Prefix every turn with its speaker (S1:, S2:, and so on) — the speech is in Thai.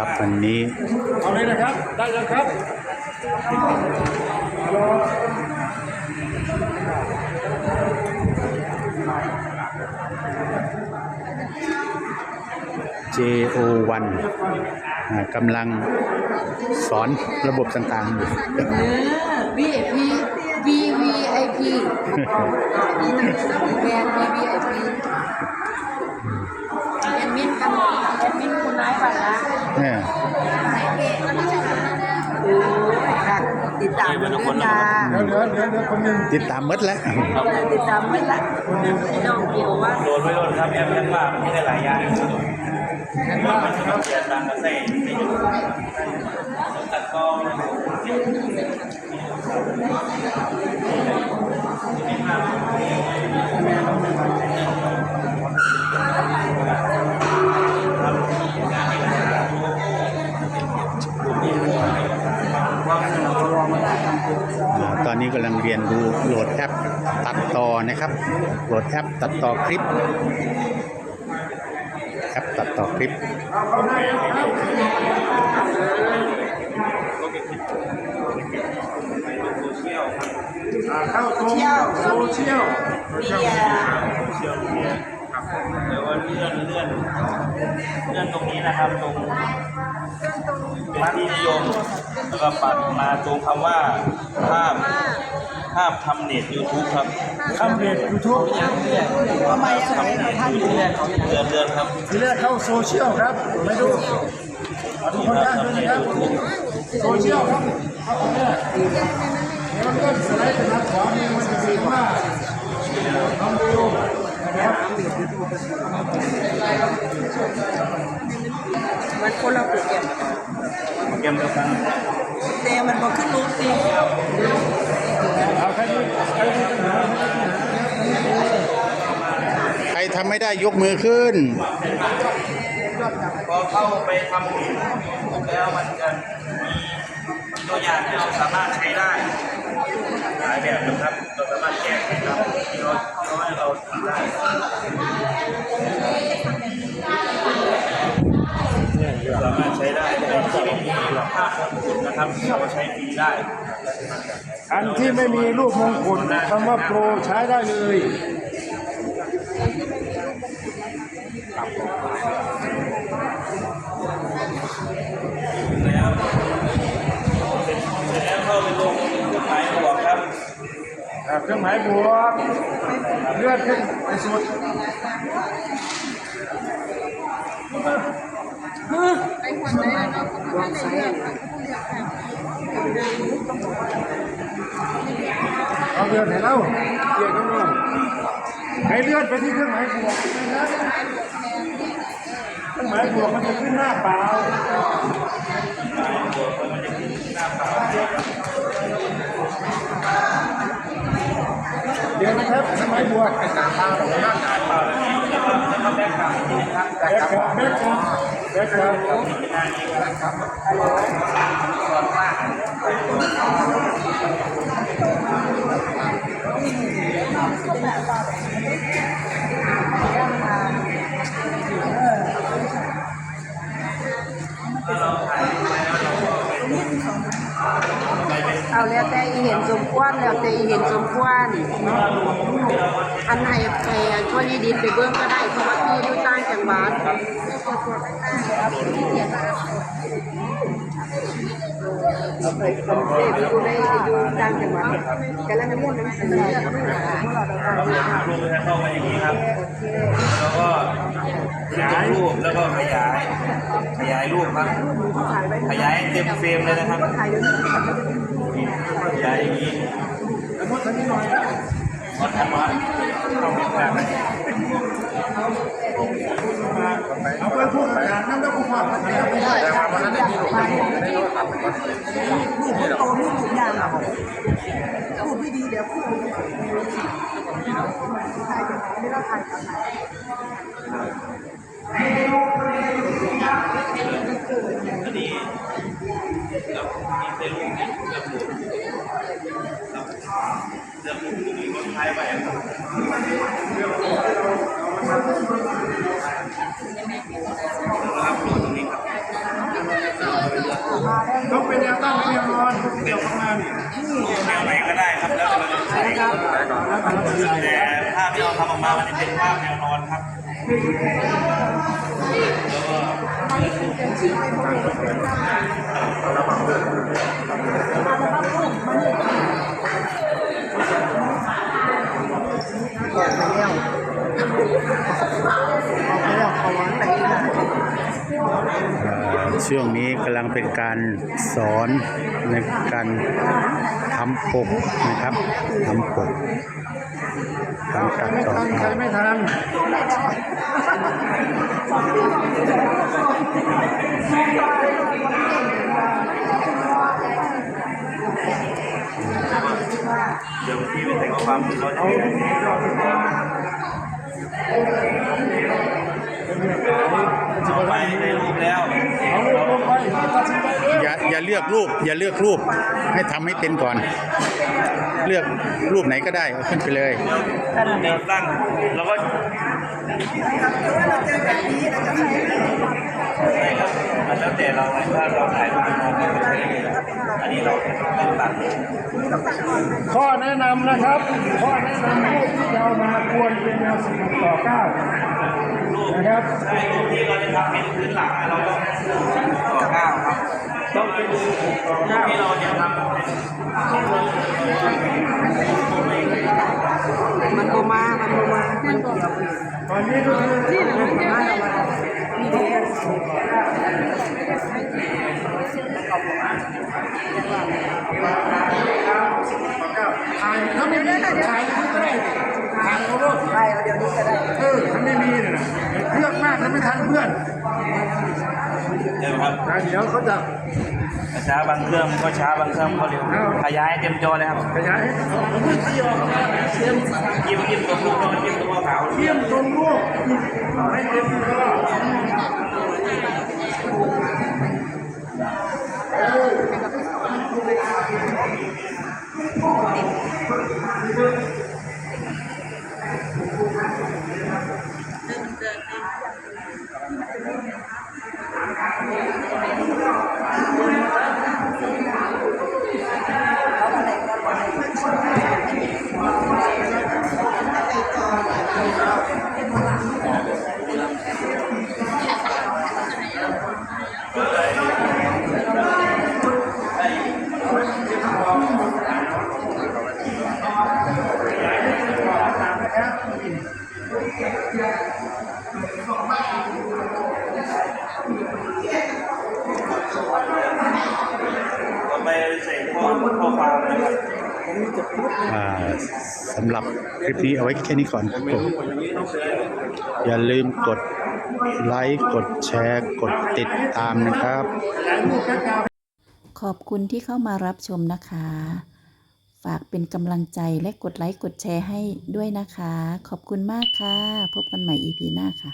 S1: ครับวันนี้
S2: เอาเลยนะครับ ได้แล้วครับ
S1: JO1 อ่ากำลังสอนระบบต่างๆอยู่
S3: เออ VIP VVIP แบรนด์ VVIP แอดมินกันแอดมินคุณนายบัตรนะ
S1: เนี่ย
S3: โอ้ยค่ะติดตามกันด้วยจ้า
S2: เหลือเหลือเหลือคนหนึ่ง
S1: ติดตามหมดแล้ว
S3: ติดตามไม่ละน้องเกี่ยวว่า
S4: โดนไม่โดนครับแอปยังว่ามันไม่ได้หลายอย่างว่ามันจะต้องเสียตังค์กับเซ่ไม่อยู่ตัดกล้อง
S1: อ่าตอนนี้กำลังเรียนรู้โหลดแอปตัดต่อนะครับโหลดแอปตัดต่อคลิปแอปตัดต่อคลิป
S2: อ่าเข้าตรงโซเชียล
S3: มีอ่า
S4: เดี๋ยวว่าเลื่อนเลื่อนเลื่อนตรงนี้นะครับตรงเป็นที่นิยมแล้วก็ปัดมาตรงคำว่าภาพ ภาพทำเน็ต YouTube ครับ
S2: ทำเพจยูทูบ
S3: ทำไมอะไรท่านอยู่เนี่ย
S4: เลื่อนเลื่อนครับ
S2: ทีแรกเข้าโซเชียลครับไม่ดูเอาทุกคนได้ด้วยนะครับโซเชียลครับเข้าไปเนี่ยเดี๋ยวเลื่อนสไลด์ไปทางขวามือมันจะมีว่าทำดูนะครับ
S3: มันคนละโปรแกรม
S4: เกมเดียวกัน
S3: แต่มันบอกขึ้นรูปสิ
S2: เอาใครมีใครมีปัญหา
S1: ใคร ทำไม่ได้ยกมือขึ้น
S4: พอเข้าไปทำผิดแล้วมันจะมีตัวอย่างที่เราสามารถใช้ได้หลายแบบนะครับเราสามารถแก้ไขครับที่เราเราให้เราทำได้สามารถใช้ได้ในที่ไม่มีภาพของคุณนะครับเราใช้ฟรีได้
S2: อันที่ไม่มีรูปมงกุฎคำว่าโปรใช้ได้เลย
S4: แล้วเสร็จแล้วเข้าไปลงเครื่องหมายบวกครับ
S2: อ่าเครื่องหมายบวกเลื่อนขึ้นไปสุดเอาเลื่อนให้เราเลื่อนข้างนอก ให้เลื่อนไปที่เครื่องหมายบวกเครื่องหมายบวกมันจะขึ้นหน้าเปล่าเดี๋ยวนะครับเครื่องหมายบวกแบ็คกราวด์แบ็คกราวด์แบ็คกราวด์แบ็คกราวด์
S3: เอาแล้วแต่อีเห็นสมควรแล้วแต่อีเห็นสมควรอันไหนไปช่วยดินไปเบื้องก็ได้เพราะว่าพี่ดูตางจังหวัดเอาไปกรุงเทพอยู่ได้อยู่ต่างจังหวัดกำลังเรียนหนังสือก็ไม่หาเราเรา
S4: ลงจะเข้ามาอย่างนี้ครับ แล้วก็ขยายรูปแล้วก็ขยาย ขยายรูปครับ ขยายเต็มเฟรมเลยนะครับ ขยายอย่างนี้วัดทันวัดเข้าเป็นแบบ
S2: เอาไปพูดประกาศนั่นแล้วกูฟังไม่ได้แต่ว่าวันนั้นได้มีหลวงพ่อได้รถตัดไปก่อน
S3: นี่พูดโตนี่ถูกอย่างอะพูดไม่ดีเดี๋ยวพูดถ่ายไม่ได้ถ่ายกัน
S4: อันนี้กับมีเซรุ่มกับหมูเดี๋ยวผมมีคนท้ายไปครับนะครับตรงนี้ครับ
S2: ต้องเป็นแนวตั้งเป็นแนวนอนเดี่ยวข้างหน้านี่
S4: แนวไหนก็ได้ครับแล้วเราจะใช้แต่ภาพที่เราทำออกมามันจะเป็นภาพแนวนอนครับ
S1: แล้วก็ ช่วงนี้กำลังเป็นการสอนในการทำปกนะครับทำปกการตัดต่อ
S2: ตั้งใจ
S1: ภาพ
S2: ไม่ทัน
S4: เดี๋ยวที่ไปแต่งความเราจะมีเอาไปในรูปแล้ว
S2: อ
S1: ย่าอย่าเลือกรูป อย่าเลือกรูป ให้ทำให้เป็นก่อน เลือกรูปไหนก็ได้เอาขึ้นไปเลย
S4: รูปนี้ตั้งแล้วก็แล้วแต่เราถ้าเราถ่ายรูปเป็นมองก็ใช้เลยอันนี้เราต้องตัด
S2: ข้อแนะนำนะครับ ข้อแนะนำรูปที่เอามาควรเป็นแนวสิบต่อเก้า นะครับ
S4: ใช่ที่เราจะทำเป็นพื้นหลังเราต้องต่อเก้าครับ
S2: ต้องเป็นต่อเก้า
S4: ที่เราจะทำเป็น
S3: มันโอมา มันโอมามันเกี่ยว
S2: ตอนนี้ก็คือถ่ายถ้าไม่มีถ่ายก็ได้ถ่าย เพื่อน
S4: เดี๋ยวครับ
S2: ถ่ายเดี๋ยวเขาจะ
S4: ช้าบางเครื่องก็ช้าบางเครื่องก็เร็วขยายเต็มจอเลยครับ
S2: ขยายให้ผมไม่ตีออกมาเทียม
S4: ยิ้มยิ้มตรงรูปแล้วมันยิ้มตรงขาว
S2: เทียมตรงรูปให้เต็มก็
S4: ก็ไปใส่ข้อข้อความนะครับ
S1: อ่า สำหรับคลิปนี้เอาไว้แค่นี้ก่อนครับผมอย่าลืมกดไลค์กดแชร์ กดติดตามนะครับ
S5: ขอบคุณที่เข้ามารับชมนะคะ ฝากเป็นกำลังใจและกดไลค์กดแชร์ให้ด้วยนะคะ ขอบคุณมากค่ะ พบกันใหม่ EP หน้าค่ะ